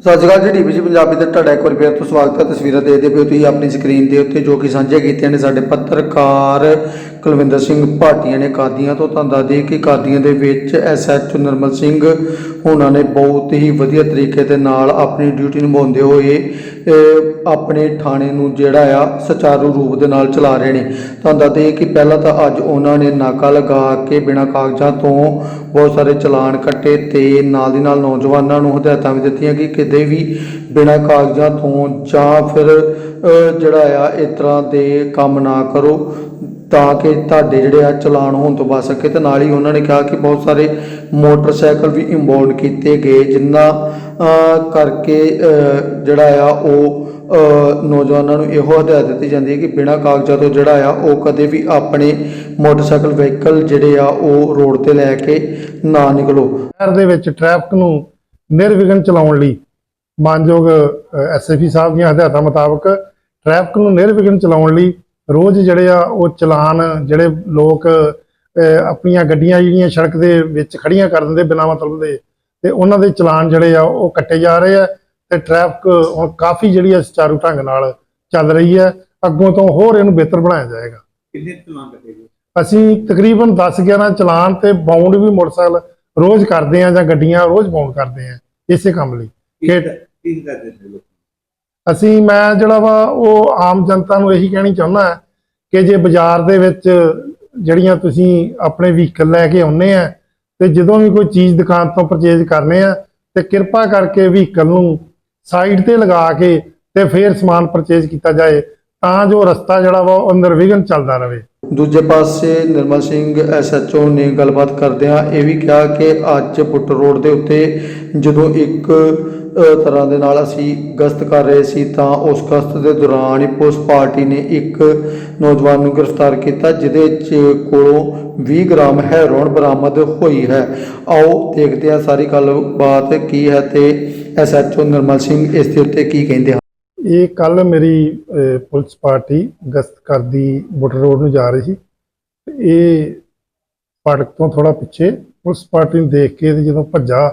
ਸਤਿ ਸ਼੍ਰੀ ਅਕਾਲ ਜੀ ਡੀਬੀਸੀ ਪੰਜਾਬੀ ਤੇ ਤੁਹਾਡਾ ਇੱਕ ਵਾਰ ਫੇਰ ਤੋਂ ਸਵਾਗਤ ਹੈ। ਤਸਵੀਰਾਂ ਦੇਖਦੇ ਪਏ ਹੋ ਤੁਸੀਂ ਆਪਣੀ ਸਕਰੀਨ ਦੇ ਉੱਤੇ ਜੋ ਕਿ ਸਾਂਝੀਆਂ ਕੀਤੀਆਂ ਨੇ ਸਾਡੇ ਪੱਤਰਕਾਰ ਕੁਲਵਿੰਦਰ ਸਿੰਘ ਭਾਟੀਆਂ ਨੇ ਕਾਦੀਆਂ ਤੋਂ ਤੁਹਾਨੂੰ ਦੱਸ ਕਿ ਕਾਦੀਆਂ ਦੇ ਵਿੱਚ ਐਸਐਚਓ ਨਰਮਲ ਸਿੰਘ, ਉਹਨਾਂ ਨੇ ਬਹੁਤ ਹੀ ਵਧੀਆ ਤਰੀਕੇ ਦੇ ਨਾਲ ਆਪਣੀ ਡਿਊਟੀ ਨਿਭਾਉਂਦੇ ਹੋਏ ਆਪਣੇ ਥਾਣੇ ਨੂੰ ਜਿਹੜਾ ਆ ਸੁਚਾਰੂ ਰੂਪ ਦੇ ਨਾਲ ਚਲਾ ਰਹੇ ਨੇ। ਤੁਹਾਨੂੰ ਦੱਸ ਦਈਏ ਕਿ ਪਹਿਲਾਂ ਤਾਂ ਅੱਜ ਉਹਨਾਂ ਨੇ ਨਾਕਾ ਲਗਾ ਕੇ ਬਿਨਾਂ ਕਾਗਜ਼ਾਂ ਤੋਂ ਬਹੁਤ ਸਾਰੇ ਚਲਾਨ ਕੱਟੇ ਤੇ ਨਾਲ ਦੀ ਨਾਲ ਨੌਜਵਾਨਾਂ ਨੂੰ ਹਦਾਇਤਾਂ ਵੀ ਦਿੱਤੀਆਂ ਕਿ ਕਿਤੇ ਵੀ ਬਿਨਾਂ ਕਾਗਜ਼ਾਂ ਤੋਂ ਜਾਂ ਫਿਰ ਜਿਹੜਾ ਆ ਇਸ ਤਰ੍ਹਾਂ ਦੇ ਕੰਮ ਨਾ ਕਰੋ। ਤਾਂ ਕਿ ਤੁਹਾਡੇ ਜਿਹੜੇ ਆ ਚਲਾਨ ਹੋਣ ਤੋਂ ਬਚ ਸਕੇ। ਤੇ ਨਾਲ ਹੀ ਉਹਨਾਂ ਨੇ ਕਿਹਾ ਕਿ ਬਹੁਤ ਸਾਰੇ ਮੋਟਰਸਾਈਕਲ ਵੀ ਇੰਪਾਊਂਡ ਕੀਤੇ ਗਏ, ਜਿੰਨਾ ਕਰਕੇ ਜਿਹੜਾ ਆ ਉਹ ਨੌਜਵਾਨਾਂ ਨੂੰ ਇਹੋ ਹਦਾਇਤ ਦਿੱਤੀ ਜਾਂਦੀ ਹੈ ਕਿ ਬਿਨਾਂ ਕਾਗਜ਼ਾਂ ਤੋਂ ਜਿਹੜਾ ਆ ਉਹ ਕਦੇ ਵੀ ਆਪਣੇ ਮੋਟਰਸਾਈਕਲ, ਵਹੀਕਲ ਜਿਹੜੇ ਆ ਉਹ ਰੋਡ ਤੇ ਲੈ ਕੇ ਨਾ ਨਿਕਲੋ। ਸ਼ਹਿਰ ਦੇ ਵਿੱਚ ਟ੍ਰੈਫਿਕ ਨੂੰ ਨਿਰਵਿਘਨ ਚਲਾਉਣ ਲਈ ਮਾਨਯੋਗ ਐਸਐਫਪੀ ਸਾਹਿਬ ਦੀਆਂ ਹਦਾਇਤਾਂ ਮੁਤਾਬਕ ਟ੍ਰੈਫਿਕ ਨੂੰ ਨਿਰਵਿਘਨ ਚਲਾਉਣ ਲਈ ਰੋਜ਼ ਜਿਹੜੇ ਆ ਉਹ ਚਲਾਨ ਜਿਹੜੇ ਲੋਕ ਆਪਣੀਆਂ ਗੱਡੀਆਂ ਜਿਹੜੀਆਂ ਸੜਕ ਦੇ ਵਿੱਚ ਖੜੀਆਂ ਕਰ ਦਿੰਦੇ ਬਿਨਾਂ ਮਤਲਬ ਦੇ ਤੇ ਉਹਨਾਂ ਦੇ ਚਲਾਨ ਜਿਹੜੇ ਆ ਉਹ ਕੱਟੇ ਜਾ ਰਹੇ ਆ ਤੇ ਟ੍ਰੈਫਿਕ ਹੁਣ ਕਾਫੀ ਜਿਹੜੀ ਆ ਸੁਚਾਰੂ ਢੰਗ ਨਾਲ ਚੱਲ ਰਹੀ ਹੈ ਅੱਗੋਂ ਤੋਂ ਹੋਰ ਇਹਨੂੰ ਬਿਹਤਰ ਬਣਾਇਆ ਜਾਏਗਾ। ਕਿੰਨੇ ਚਲਾਨ ਕੱਟੇਗੇ ਅਸੀਂ ਤਕਰੀਬਨ 10 11 ਚਲਾਨ ਤੇ ਬਾਉਂਡ ਵੀ ਮੋਟਰਸਾਈਕਲ ਰੋਜ਼ ਕਰਦੇ ਆ ਜਾਂ ਗੱਡੀਆਂ ਰੋਜ਼ ਬਾਉਂਡ ਕਰਦੇ ਆ ਇਸੇ ਕੰਮ ਲਈ। ਕਿ ਕੀ ਕਰਦੇ ਨੇ ਲੋਕ ਅਸੀਂ, ਮੈਂ ਜਿਹੜਾ ਵਾ, ਉਹ ਆਮ ਜਨਤਾ ਨੂੰ ਇਹੀ ਕਹਿਣੀ ਚਾਹੁੰਦਾ ਕਿ ਜੇ ਬਾਜ਼ਾਰ ਦੇ ਵਿੱਚ ਜਿਹੜੀਆਂ ਤੁਸੀਂ ਆਪਣੇ ਵਹੀਕਲ ਲੈ ਕੇ ਆਉਨੇ ਆ ਤੇ ਜਦੋਂ ਵੀ ਕੋਈ ਚੀਜ਼ ਦੁਕਾਨ ਤੋਂ ਪਰਚੇਜ਼ ਕਰਨੇ ਆ ਤੇ ਕਿਰਪਾ ਕਰਕੇ ਵਹੀਕਲ ਨੂੰ ਸਾਈਡ ਤੇ ਲਗਾ ਕੇ ਤੇ ਫਿਰ ਸਮਾਨ ਪਰਚੇਜ਼ ਕੀਤਾ ਜਾਏ ਤਾਂ ਜੋ ਰਸਤਾ ਜਿਹੜਾ ਵਾ ਉਹ ਅੰਦਰ ਨਿਰਵਿਘਨ ਚੱਲਦਾ ਰਹੇ। ਦੂਜੇ ਪਾਸੇ ਨਿਰਮਲ ਸਿੰਘ ਐਸਐਚਓ ਨੇ ਗੱਲਬਾਤ ਕਰਦਿਆਂ ਇਹ ਵੀ ਕਿਹਾ ਕਿ ਅੱਜ ਪੁੱਟ ਰੋਡ ਦੇ ਉੱਤੇ ਜਦੋਂ ਇੱਕ ਤਰ੍ਹਾਂ ਦੇ ਨਾਲ ਅਸੀਂ ਗਸ਼ਤ ਕਰ ਰਹੇ ਸੀ ਤਾਂ ਉਸ ਗਸ਼ਤ ਦੇ ਦੌਰਾਨ ਹੀ ਪੁਲਿਸ ਪਾਰਟੀ ਨੇ ਇੱਕ ਨੌਜਵਾਨ ਨੂੰ ਗ੍ਰਿਫਤਾਰ ਕੀਤਾ, ਜਿਹਦੇ ਚ ਕੋਲੋਂ 20 ਗ੍ਰਾਮ ਹੈਰੋਨ ਬਰਾਮਦ ਹੋਈ ਹੈ। ਆਓ ਦੇਖਦੇ ਹਾਂ ਸਾਰੀ ਗੱਲਬਾਤ ਕੀ ਹੈ ਤੇ ਐਸਐਚਓ ਨਿਰਮਲ ਸਿੰਘ ਇਸ ਦੇ ਉੱਤੇ ਕੀ ਕਹਿੰਦੇ ਹਨ। ਇਹ ਕੱਲ ਮੇਰੀ ਪੁਲਿਸ ਪਾਰਟੀ ਗਸ਼ਤ ਕਰਦੀ ਬੁੱਟਰ ਰੋਡ ਨੂੰ ਜਾ ਰਹੀ ਸੀ। ਇਹ ਫਾਟਕ ਤੋਂ ਥੋੜਾ ਪਿੱਛੇ ਪੁਲਿਸ ਪਾਰਟੀ ਨੂੰ ਦੇਖ ਕੇ ਤੇ ਜਦੋਂ ਭੱਜਾ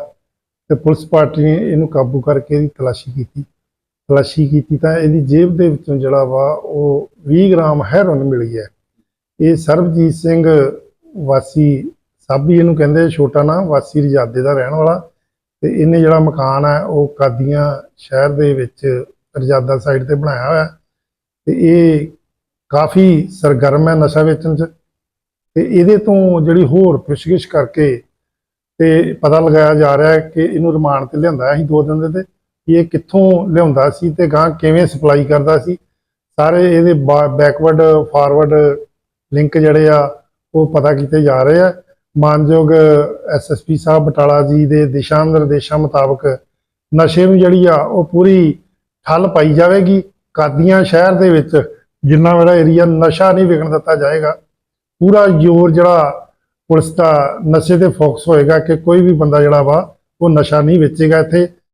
ਤੇ ਪੁਲਿਸ ਪਾਰਟੀ ਨੇ ਇਹਨੂੰ ਕਾਬੂ ਕਰਕੇ ਇਹਦੀ ਤਲਾਸ਼ੀ ਕੀਤੀ। ਤਲਾਸ਼ੀ ਕੀਤੀ ਤਾਂ ਇਹਦੀ ਜੇਬ ਦੇ ਵਿੱਚੋਂ ਜਿਹੜਾ ਵਾ ਉਹ 20 ਗ੍ਰਾਮ ਹੈਰੋਨ ਮਿਲੀ ਹੈ ਇਹ ਸਰਬਜੀਤ ਸਿੰਘ ਵਾਸੀ ਸਾਬੀ ਇਹਨੂੰ ਕਹਿੰਦੇ ਛੋਟਾ ਨਾਂ, ਵਾਸੀ ਰਜਾਦੇ ਦਾ ਰਹਿਣ ਵਾਲਾ। ਤੇ ਇਹਨੇ ਜਿਹੜਾ ਮਕਾਨ ਹੈ ਉਹ ਕਾਦੀਆਂ ਸ਼ਹਿਰ ਦੇ ਵਿੱਚ ਰਜਾਦਾ ਸਾਈਡ ਤੇ ਬਣਾਇਆ ਹੋਇਆ। ਤੇ ਇਹ ਕਾਫੀ ਸਰਗਰਮ ਹੈ ਨਸ਼ਾ ਵੇਚਣ 'ਚ। ਤੇ ਇਹਦੇ ਤੋਂ ਜਿਹੜੀ ਹੋਰ ਪੁੱਛਗਿੱਛ ਕਰਕੇ ਤੇ ਪਤਾ ਲਗਾਇਆ ਜਾ ਰਿਹਾ ਹੈ ਕਿ ਇਹਨੂੰ ਰਿਮਾਂਡ ਤੇ ਲਿਆਂਦਾ ਸੀ ਦੋ ਦਿਨ ਦੇ ਤੇ ਕਿ ਇਹ ਕਿੱਥੋਂ ਲਿਆਉਂਦਾ ਸੀ ਤੇ ਗਾਂ ਕਿਵੇਂ ਸਪਲਾਈ ਕਰਦਾ ਸੀ। ਸਾਰੇ ਇਹਦੇ ਬੈਕਵਰਡ ਫਾਰਵਰਡ ਲਿੰਕ ਜਿਹੜੇ ਆ, ਉਹ ਪਤਾ ਕੀਤੇ ਜਾ ਰਹੇ ਆ। ਮਾਨਯੋਗ ਐਸਐਸਪੀ ਸਾਹਿਬ ਬਟਾਲਾ ਜੀ ਦੇ ਦਿਸ਼ਾ ਨਿਰਦੇਸ਼ਾਂ ਮੁਤਾਬਕ ਨਸ਼ੇ ਨੂੰ ਜਿਹੜੀ ਆ, ਉਹ ਪੂਰੀ ਠੱਲ ਪਾਈ ਜਾਵੇਗੀ ਕਾਦੀਆਂ ਸ਼ਹਿਰ ਦੇ ਵਿੱਚ, ਜਿੰਨਾ ਬੜਾ ਏਰੀਆ ਨਸ਼ਾ ਨਹੀਂ ਵਿਕਣ ਦਿੱਤਾ ਜਾਏਗਾ। ਪੂਰਾ ਜ਼ੋਰ ਜਿਹੜਾ ਪੁਲਿਸ ਦਾ ਨਸ਼ੇ ਤੇ ਫੋਕਸ ਹੋਏਗਾ ਕਿ ਕੋਈ ਵੀ ਬੰਦਾ ਜਿਹੜਾ ਵਾ, ਉਹ ਨਸ਼ਾ ਨਹੀਂ ਵੇਚੇਗਾ ਇੱਥੇ।